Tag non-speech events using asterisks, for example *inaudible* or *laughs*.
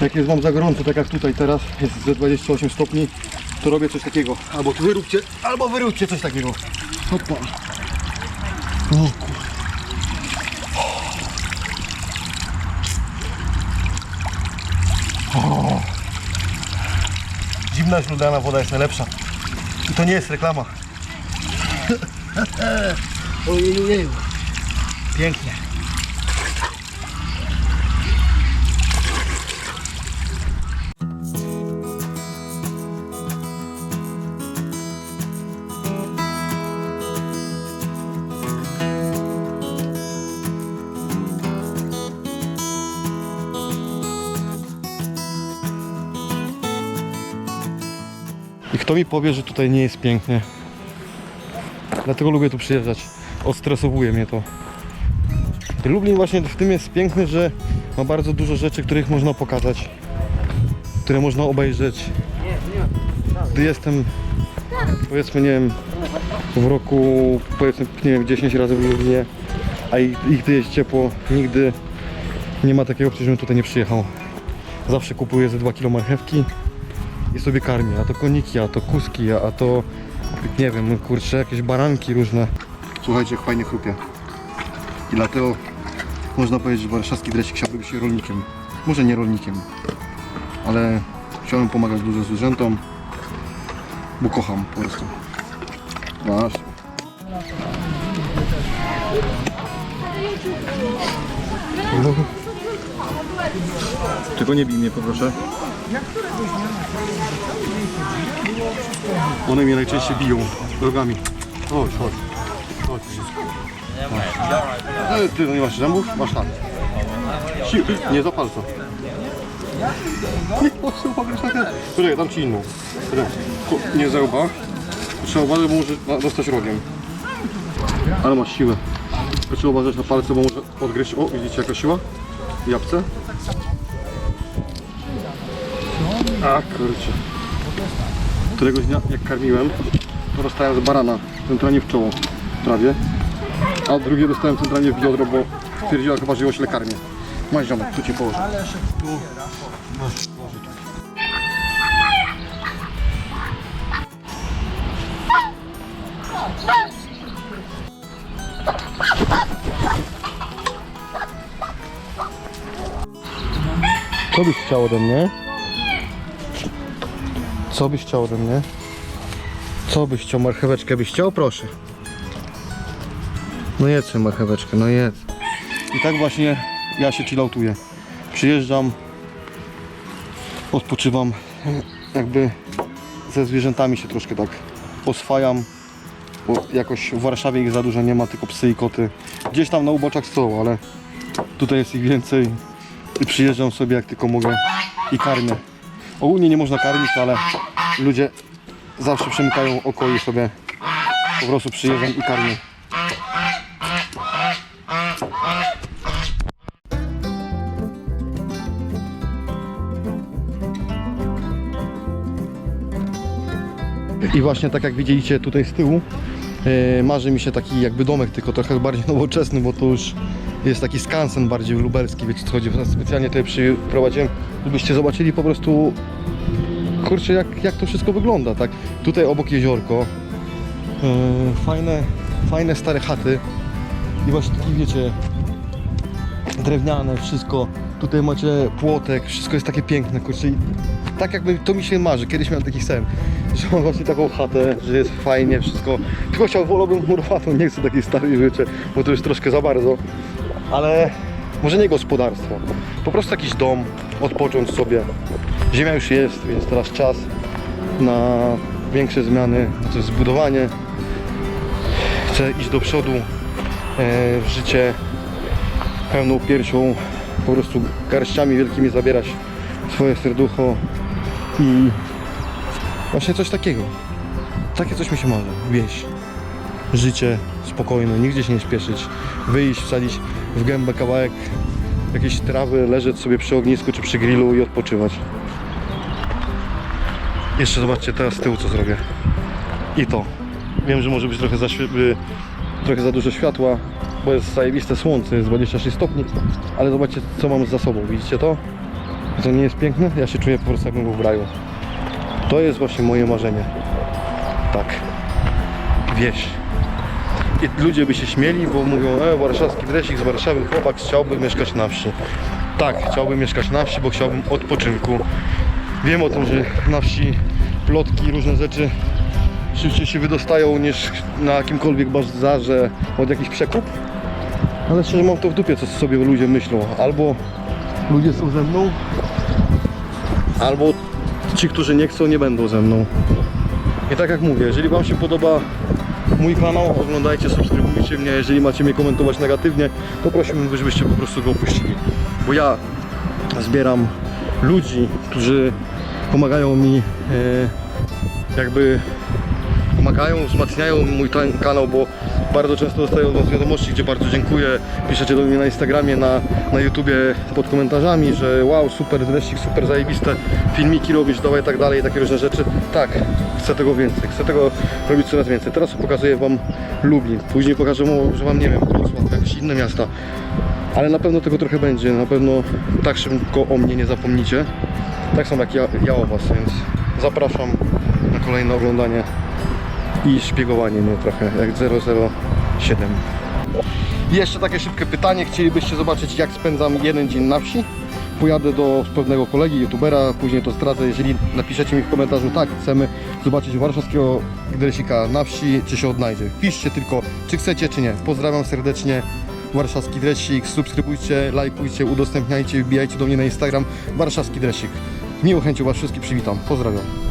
Jak jest wam za gorąco, tak jak tutaj teraz, jest ze 28 stopni, to robię coś takiego. Albo tu wyróbcie, albo wyróbcie coś takiego. Hopa. O kur... O. Zimna źródlana woda jest najlepsza. I to nie jest reklama. *laughs* Ojeju, Pięknie. Kto mi powie, że tutaj nie jest pięknie? Dlatego lubię tu przyjeżdżać. Odstresowuje mnie to. Lublin właśnie w tym jest piękny, że ma bardzo dużo rzeczy, których można pokazać, które można obejrzeć. Gdy jestem, powiedzmy, nie wiem, w roku, powiedzmy, nie wiem, 10 razy w Lublinie, a i, i gdy jest ciepło, nigdy nie ma takiej opcji, żebym tutaj nie przyjechał. Zawsze kupuję ze 2 kg marchewki i sobie karmię, a to koniki, a to kuski, a to nie wiem, kurczę, jakieś baranki różne. Słuchajcie, jak fajnie chrupie. I dlatego można powiedzieć, że warszawski dresik chciałby być rolnikiem. Może nie rolnikiem, ale chciałbym pomagać dużo zwierzętom, bo kocham po prostu. Masz. Tylko nie bij mnie, poproszę. One mnie najczęściej biją drogami. Chodź, chodź. Chodź wszystko. E, ty no nie masz zębów? Masz tak. Sił, nie za palca. Nie proszę, pogryź na Poczekaj, dam ci inną. Nie zęba. Trzeba uważać, bo może dostać rogiem. Ale masz siłę. Trzeba uważać na palce, bo może odgryźć. O, widzicie jaka siła? Jabłce. A kurczę. Któregoś dnia jak karmiłem, to dostałem z barana centralnie w czoło prawie. A drugie dostałem centralnie w biodro, bo stwierdziła chyba, że ją źle karmię. Masz ziomek, tu cię położę. Tu. Masz, tu. Co byś chciał ode mnie? Co byś chciał ode mnie? Co byś chciał? Marcheweczkę byś chciał? Proszę. No jedz marcheweczkę, no jedz. I tak właśnie ja się chilloutuję. Przyjeżdżam, odpoczywam, jakby ze zwierzętami się troszkę tak oswajam, bo jakoś w Warszawie ich za dużo nie ma, tylko psy i koty. Gdzieś tam na uboczach są, ale tutaj jest ich więcej i przyjeżdżam sobie jak tylko mogę i karmię. Ogólnie nie można karmić, ale ludzie zawsze przymykają oko i sobie po prostu przyjeżdżam i karmię. I właśnie tak jak widzieliście tutaj z tyłu, e, marzy mi się taki jakby domek, tylko trochę bardziej *laughs* nowoczesny, bo to już jest taki skansen bardziej lubelski, wiecie co chodzi. Specjalnie tutaj przyprowadziłem, żebyście zobaczyli po prostu, kurczę, jak, jak to wszystko wygląda, tak? Tutaj obok jeziorko, e, fajne, fajne stare chaty i właśnie taki, wiecie, drewniane, wszystko. Tutaj macie płotek, wszystko jest takie piękne, kurczę. I tak jakby to mi się marzy. Kiedyś miałem taki sen, że mam właśnie taką chatę, że jest fajnie, wszystko. Tylko chciał, wolałbym murowaną, nie chcę takiej starej rzeczy, bo to już troszkę za bardzo. Ale może nie gospodarstwo, po prostu jakiś dom, odpocząć sobie. Ziemia już jest, więc teraz czas na większe zmiany, to jest zbudowanie. Chcę iść do przodu e, w życie pełną piersią, po prostu garściami wielkimi zabierać swoje serducho i właśnie coś takiego. Takie coś mi się marzy. Wieś. Życie spokojne, nigdzie się nie śpieszyć. Wyjść, wsadzić w gębę kawałek jakiejś trawy, leżeć sobie przy ognisku czy przy grillu i odpoczywać. Jeszcze zobaczcie teraz z tyłu co zrobię. I to. Wiem, że może być trochę za, trochę za dużo światła, bo jest zajebiste słońce, jest 26 stopni, ale zobaczcie co mam za sobą, widzicie to? To nie jest piękne? Ja się czuję po prostu jakbym był w raju. To jest właśnie moje marzenie. Tak. Wieś. I ludzie by się śmieli, bo mówią, e, warszawski dresik z Warszawy, chłopak chciałby mieszkać na wsi. Tak, chciałbym mieszkać na wsi, bo chciałbym odpoczynku. Wiem o tym, że na wsi plotki, różne rzeczy szybciej się wydostają niż na jakimkolwiek bazarze od jakichś przekup. Ale szczerze mam to w dupie, co sobie ludzie myślą. Albo ludzie są ze mną, albo ci, którzy nie chcą, nie będą ze mną. I tak jak mówię, jeżeli Wam się podoba mój kanał, oglądajcie, subskrybujcie mnie. Jeżeli macie mnie komentować negatywnie, to prosiłbym, żebyście po prostu go opuścili. Bo ja zbieram ludzi, którzy pomagają mi e, jakby pomagają, wzmacniają mój ten kanał, bo bardzo często dostaję od Was wiadomości, gdzie bardzo dziękuję. Piszecie do mnie na Instagramie, na, na YouTubie pod komentarzami, że wow, super dresik, super zajebiste filmiki robisz, dawaj tak dalej, takie różne rzeczy. Tak, chcę tego więcej, chcę tego robić coraz więcej. Teraz pokazuję Wam Lublin, później pokażę że Wam, nie wiem, Wrocław, jakieś inne miasta. Ale na pewno tego trochę będzie, na pewno tak szybko o mnie nie zapomnicie. Tak samo jak ja, ja o Was, więc zapraszam na kolejne oglądanie i szpiegowanie mnie trochę, jak 007. I jeszcze takie szybkie pytanie, chcielibyście zobaczyć jak spędzam jeden dzień na wsi? Pojadę do pewnego kolegi, youtubera, później to zdradzę, jeżeli napiszecie mi w komentarzu tak, chcemy zobaczyć warszawskiego dresika na wsi, czy się odnajdzie. Piszcie tylko, czy chcecie, czy nie. Pozdrawiam serdecznie, warszawski dresik, subskrybujcie, lajkujcie, udostępniajcie, wbijajcie do mnie na Instagram, warszawski dresik. Z miłą chęcią Was wszystkich przywitam, pozdrawiam.